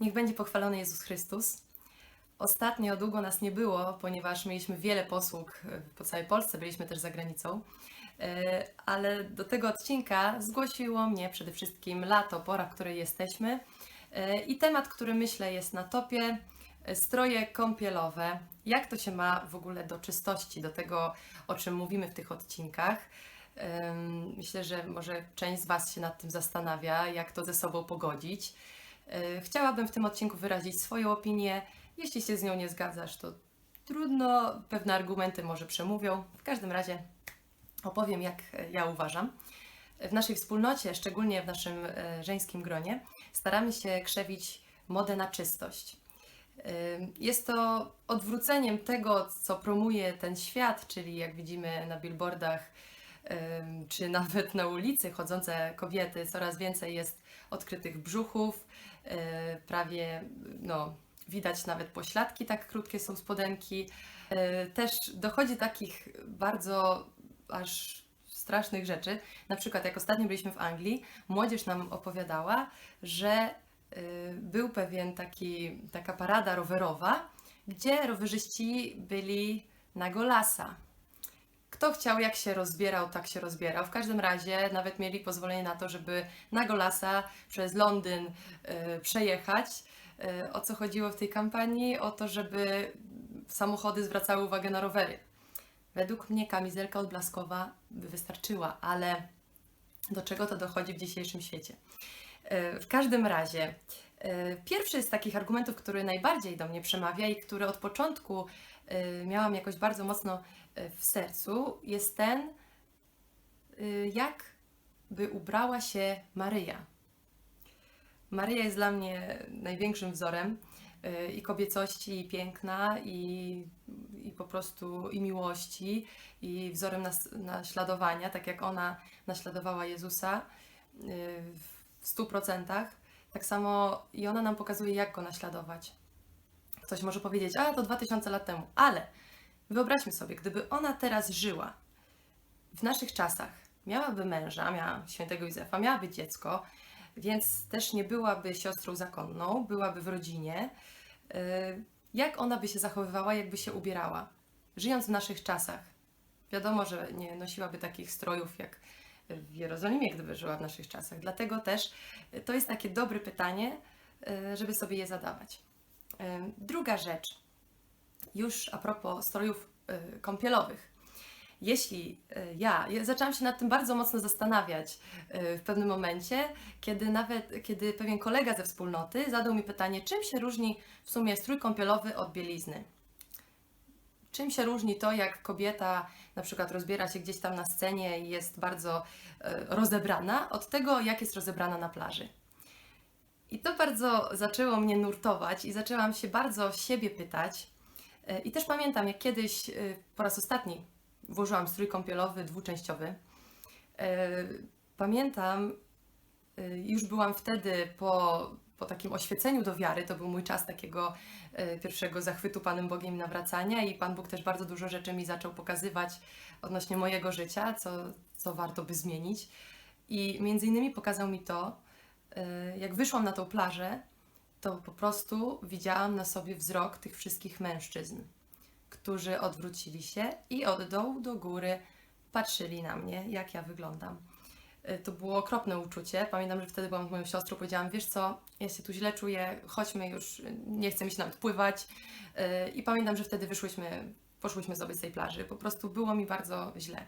Niech będzie pochwalony Jezus Chrystus. Ostatnio długo nas nie było, ponieważ mieliśmy wiele posług e, po całej Polsce, byliśmy też za granicą. E, Ale do tego odcinka zgłosiło mnie przede wszystkim lato, pora, w której jesteśmy. E, I temat, który myślę jest na topie, stroje kąpielowe. Jak to się ma w ogóle do czystości, do tego, o czym mówimy w tych odcinkach. Myślę, że może część z Was się nad tym zastanawia, jak to ze sobą pogodzić. E, Chciałabym w tym odcinku wyrazić swoją opinię. Jeśli się z nią nie zgadzasz, to trudno, pewne argumenty może przemówią. W każdym razie opowiem, jak e, ja uważam. W naszej wspólnocie, szczególnie w naszym e, żeńskim gronie, staramy się krzewić modę na czystość. Jest to odwróceniem tego, co promuje ten świat, czyli jak widzimy na billboardach, czy nawet na ulicy chodzące kobiety, coraz więcej jest odkrytych brzuchów, yy, prawie no, widać nawet pośladki, tak krótkie są spodenki. Yy, Też dochodzi takich bardzo aż strasznych rzeczy. Na przykład, jak ostatnio byliśmy w Anglii, młodzież nam opowiadała, że y, był pewien taki, taka parada rowerowa, gdzie rowerzyści byli na golasa. Kto chciał, jak się rozbierał, tak się rozbierał. W każdym razie nawet mieli pozwolenie na to, żeby na golasa przez Londyn y, przejechać. Y, o co chodziło w tej kampanii? O to, żeby samochody zwracały uwagę na rowery. Według mnie kamizelka odblaskowa by wystarczyła, ale do czego to dochodzi w dzisiejszym świecie? E, W każdym razie, e, pierwszy z takich argumentów, który najbardziej do mnie przemawia i który od początku e, miałam jakoś bardzo mocno e, w sercu, jest ten, e, jak by ubrała się Maryja. Maryja jest dla mnie największym wzorem e, i kobiecości, i piękna, i, i po prostu i miłości, i wzorem nas, naśladowania, tak jak ona naśladowała Jezusa e, w stu procentach. Tak samo i ona nam pokazuje, jak go naśladować. Ktoś może powiedzieć, a to 2000 lat temu, ale wyobraźmy sobie, gdyby ona teraz żyła w naszych czasach, miałaby męża, miała świętego Józefa, miałaby dziecko, więc też nie byłaby siostrą zakonną, byłaby w rodzinie. Yy, Jak ona by się zachowywała, jakby się ubierała, żyjąc w naszych czasach? Wiadomo, że nie nosiłaby takich strojów jak w Jerozolimie, gdyby żyła w naszych czasach. Dlatego też y, to jest takie dobre pytanie, y, żeby sobie je zadawać. Y, Druga rzecz, już a propos strojów kąpielowych. Jeśli ja, ja zaczęłam się nad tym bardzo mocno zastanawiać w pewnym momencie, kiedy nawet, kiedy pewien kolega ze wspólnoty zadał mi pytanie, czym się różni w sumie strój kąpielowy od bielizny? Czym się różni to, jak kobieta na przykład rozbiera się gdzieś tam na scenie i jest bardzo e, rozebrana, od tego, jak jest rozebrana na plaży? I to bardzo zaczęło mnie nurtować i zaczęłam się bardzo siebie pytać. E, I też pamiętam, jak kiedyś e, po raz ostatni włożyłam strój kąpielowy dwuczęściowy. Pamiętam, już byłam wtedy po, po takim oświeceniu do wiary, to był mój czas takiego e, pierwszego zachwytu Panem Bogiem i nawracania i Pan Bóg też bardzo dużo rzeczy mi zaczął pokazywać odnośnie mojego życia, co, co warto by zmienić. I między innymi pokazał mi to, e, jak wyszłam na tą plażę, to po prostu widziałam na sobie wzrok tych wszystkich mężczyzn, którzy odwrócili się i od dołu do góry patrzyli na mnie, jak ja wyglądam. E, To było okropne uczucie. Pamiętam, że wtedy byłam z moją siostrą, powiedziałam, wiesz co, ja się tu źle czuję, chodźmy już, nie chce mi się nawet pływać. E, I pamiętam, że wtedy wyszłyśmy, poszłyśmy sobie z tej plaży. Po prostu było mi bardzo źle.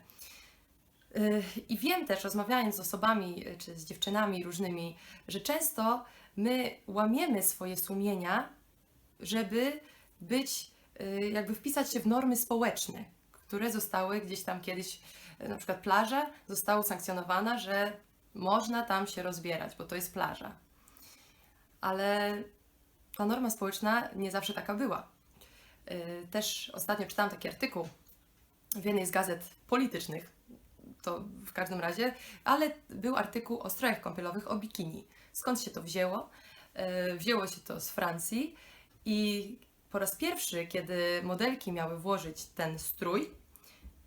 E, I wiem też, rozmawiając z osobami czy z dziewczynami różnymi, że często my łamiemy swoje sumienia, żeby być, jakby wpisać się w normy społeczne, które zostały gdzieś tam kiedyś, na przykład plaża została usankcjonowana, że można tam się rozbierać, bo to jest plaża. Ale ta norma społeczna nie zawsze taka była. E, Też ostatnio czytałam taki artykuł w jednej z gazet politycznych, to w każdym razie, ale był artykuł o strojach kąpielowych, o bikini. Skąd się to wzięło? E, Wzięło się to z Francji i po raz pierwszy, kiedy modelki miały włożyć ten strój,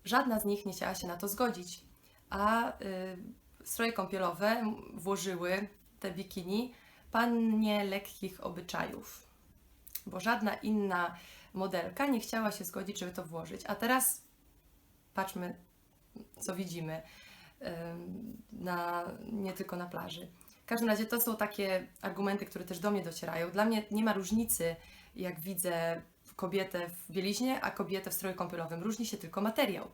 żadna z nich nie chciała się na to zgodzić, a y, stroje kąpielowe włożyły te bikini pannie lekkich obyczajów, bo żadna inna modelka nie chciała się zgodzić, żeby to włożyć. A teraz patrzmy, co widzimy em, na, nie tylko na plaży. W każdym razie to są takie argumenty, które też do mnie docierają. Dla mnie nie ma różnicy, jak widzę kobietę w bieliźnie, a kobietę w stroju kąpielowym. Różni się tylko materiał.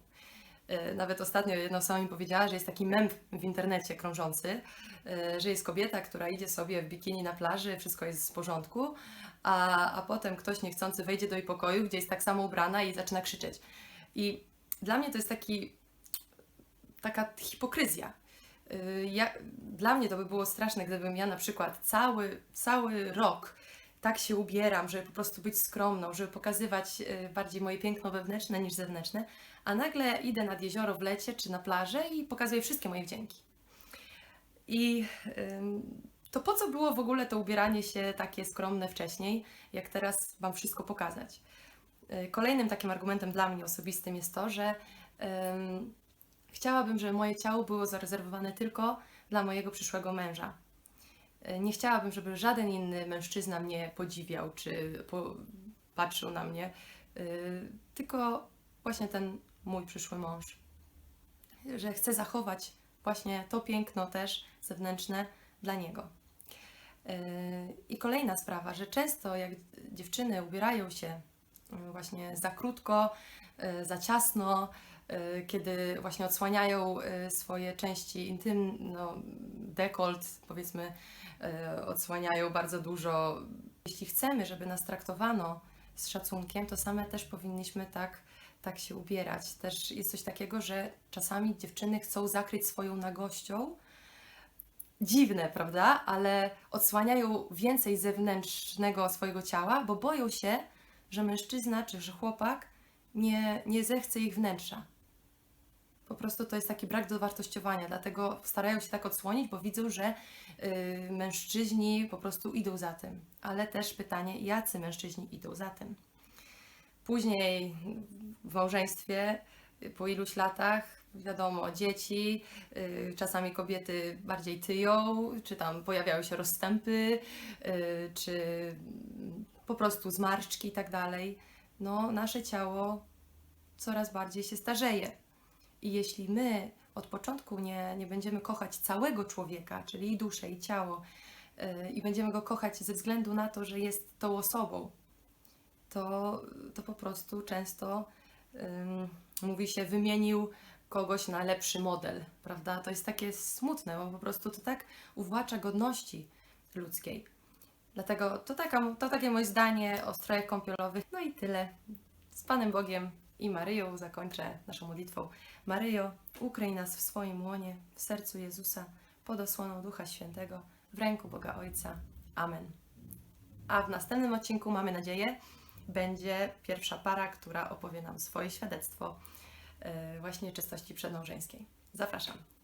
E, Nawet ostatnio jedna osoba mi powiedziała, że jest taki mem w internecie krążący, e, że jest kobieta, która idzie sobie w bikini na plaży, wszystko jest w porządku, a, a potem ktoś niechcący wejdzie do jej pokoju, gdzie jest tak samo ubrana i zaczyna krzyczeć. I dla mnie to jest taki, taka hipokryzja. Y, Ja, dla mnie to by było straszne, gdybym ja na przykład cały, cały rok tak się ubieram, żeby po prostu być skromną, żeby pokazywać y, bardziej moje piękno wewnętrzne niż zewnętrzne, a nagle idę nad jezioro w lecie czy na plażę i pokazuję wszystkie moje wdzięki. I to po co było w ogóle to ubieranie się takie skromne wcześniej, jak teraz Wam wszystko pokazać? Y, Kolejnym takim argumentem dla mnie osobistym jest to, że ym, chciałabym, żeby moje ciało było zarezerwowane tylko dla mojego przyszłego męża. Y, Nie chciałabym, żeby żaden inny mężczyzna mnie podziwiał czy po, patrzył na mnie, y, tylko właśnie ten mój przyszły mąż. Że chcę zachować właśnie to piękno też zewnętrzne dla niego. Yy, I kolejna sprawa, że często jak dziewczyny ubierają się właśnie za krótko, za ciasno, kiedy właśnie odsłaniają yy, swoje części intymne, no, dekolt powiedzmy, yy, odsłaniają bardzo dużo. Jeśli chcemy, żeby nas traktowano z szacunkiem, to same też powinniśmy tak, tak się ubierać. Też jest coś takiego, że czasami dziewczyny chcą zakryć swoją nagością, dziwne, prawda? Ale odsłaniają więcej zewnętrznego swojego ciała, bo boją się, że mężczyzna czy że chłopak nie, nie zechce ich wnętrza. Po prostu to jest taki brak dowartościowania, dlatego starają się tak odsłonić, bo widzą, że y, mężczyźni po prostu idą za tym. Ale też pytanie, jacy mężczyźni idą za tym? Później w małżeństwie, y, po iluś latach, wiadomo, dzieci, y, czasami kobiety bardziej tyją, czy tam pojawiają się rozstępy, czy po prostu zmarszczki i tak dalej. No, nasze ciało coraz bardziej się starzeje. I jeśli my od początku nie, nie będziemy kochać całego człowieka, czyli i duszę, i ciało, y, i będziemy go kochać ze względu na to, że jest tą osobą, to, to po prostu często mówi się, wymienił kogoś na lepszy model, prawda? To jest takie smutne, bo po prostu to tak uwłacza godności ludzkiej. Dlatego to, taka, to takie moje zdanie o strojach kąpielowych. No i tyle. Z Panem Bogiem i Maryją zakończę naszą modlitwą. Maryjo, ukryj nas w swoim łonie, w sercu Jezusa, pod osłoną Ducha Świętego, w ręku Boga Ojca. Amen. A w następnym odcinku, mamy nadzieję, będzie pierwsza para, która opowie nam swoje świadectwo yy, właśnie czystości przedmałżeńskiej. Zapraszam.